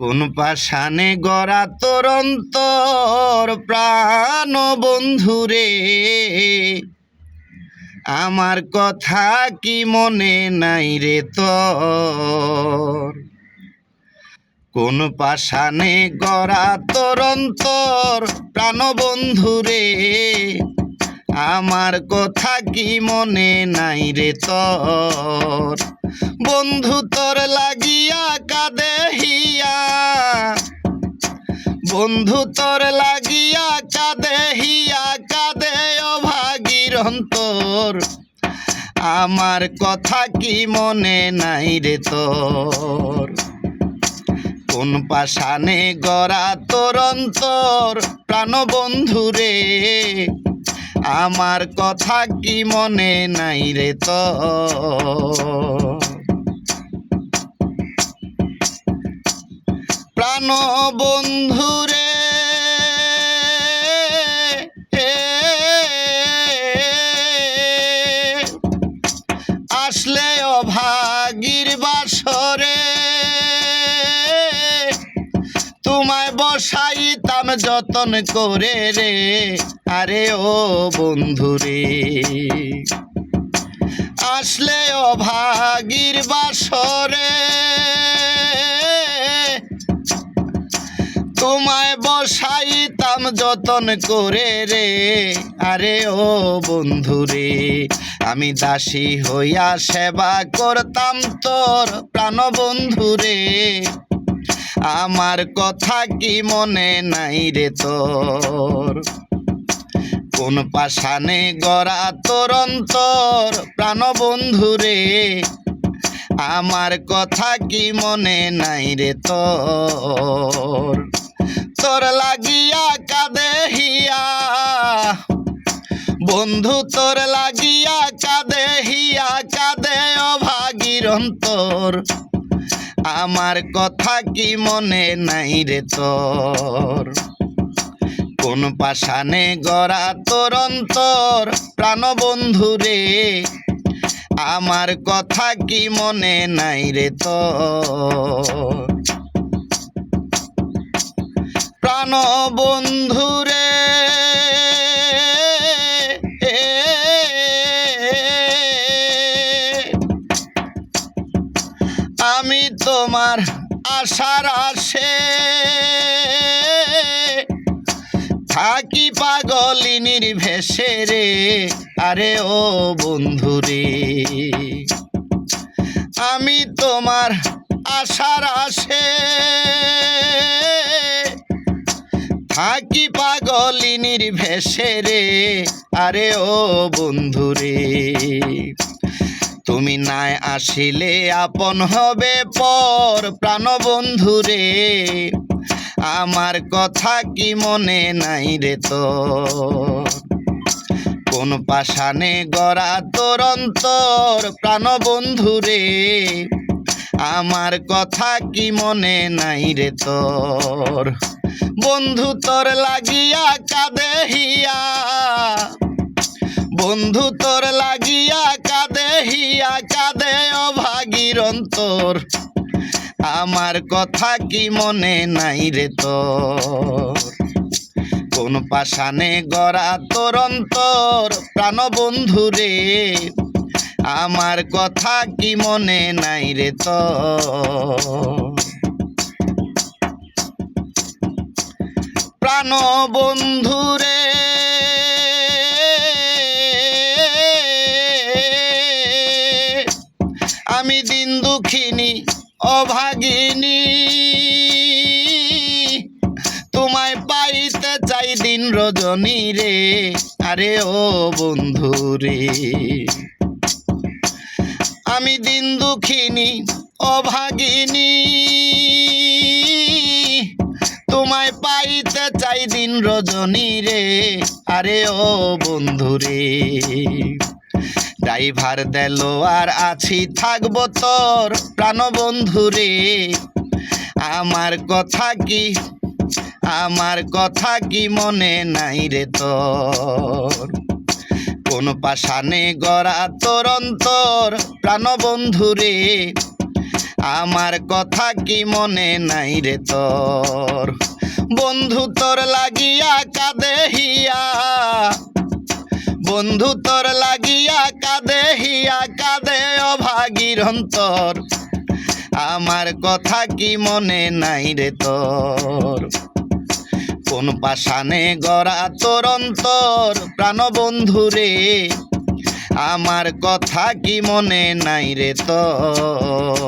কোন পাশানে গড়া তোর প্রাণ বন্ধুরে আমার কথা কি মনে নাই রে তোর? কোন পাশানে গড়া তোর প্রাণ বন্ধুরে আমার কথা কি মনে নাই রে তোর? বন্ধু তোর লাগিয়া কাঁদে হিয়া। বন্ধু তোর লাগিয়া কাঁদে হিয়া, কাঁদে অভাগীর অন্তর। আমার কথা কি মনে নাই রে তোর? কোন পাশানে গড়া তোর অন্তর? প্রাণ বন্ধুরে আমার কথা কি মনে নাই রে তোর? প্রাণ বন্ধুরে? আসলে অভাগীর বাসরে তোমায় বসাইতাম যতন করে রে। আরে ও বন্ধুরে, আসলে অভাগীর বাসরে তোমায় বসাইতাম যতন করে রে। আরে ও বন্ধুরে আমি দাসী হইয়া সেবা করতাম তোর প্রাণ বন্ধুরে আমার কথা কি মনে নাই রে তোর? কোন পাশানে গড়া তোর অন্তর প্রাণ বন্ধুরে আমার কথা কি মনে নাই রে তোর? তোর লাগিয়া কাঁদে হিয়া। বন্ধু, তোর লাগিয়া কাঁদে হিয়া, কাঁদে অভাগীর অন্তর। আমার কথা কি মনে নাই রে তোর? কোন পাশানে গড়া তোর অন্তর? প্রাণ বন্ধুরে আমার কথা কি মনে নাই রে তোর? প্রাণ বন্ধুরে আমি তোমার আশার আসে থাকি পাগলিনীর ভেসে রে, আরে ও বন্ধুরে। আমি তোমার আশার আসে থাকি পাগলিনীর ভেসে রে। আরে ও বন্ধুরে, তুমি নাই আসিলে আপন হবে পর প্রাণ বন্ধুরে আমার কথা কি মনে নাই রে তোর? কোন পাশানে গড়া তোর অন্তর প্রাণ বন্ধুরে আমার কথা কি মনে নাই রে তোর? বন্ধু তোর লাগিয়া কাঁদে হিয়া। বন্ধু তোর লাগিয়া কাঁদে হিয়া, কাঁদে অভাগীর অন্তর। আমার কথা কি মনে নাই রে তোর? কোন পাশানে গড়া তোর অন্তর? প্রাণ বন্ধুরে আমার কথা কি মনে নাই রে তোর? প্রাণ বন্ধুরে আমি দিন দুঃখিনী, অভাগিনী। তোমায় পাইতে চাই দিন রজনী রে। আরে ও বন্ধু রে। আমি দিন দুঃখিনী, অভাগিনী। তোমায় পাইতে চাই দিন রজনী রে। আরে ও বন্ধু রে ড্রাইভার দেল, আর আছি, থাকব তোর প্রাণ বন্ধু রে আমার কথা কি, আমার কথা কি মনে নাই রে তোর? কোন পাশানে গড়া তোর অন্তর প্রাণ বন্ধুরে আমার কথা কি মনে নাই রে তোর? বন্ধু তোর লাগিয়া কাঁদে হিয়া। বন্ধু তোর লাগিয়া কাঁদে হিয়া, কাঁদে অভাগীর অন্তর। আমার কথা কি মনে নাই রে তোর? কোন পাশানে গড়া তোর অন্তর? প্রাণবন্ধু রে আমার কথা কি মনে নাই রে তোর?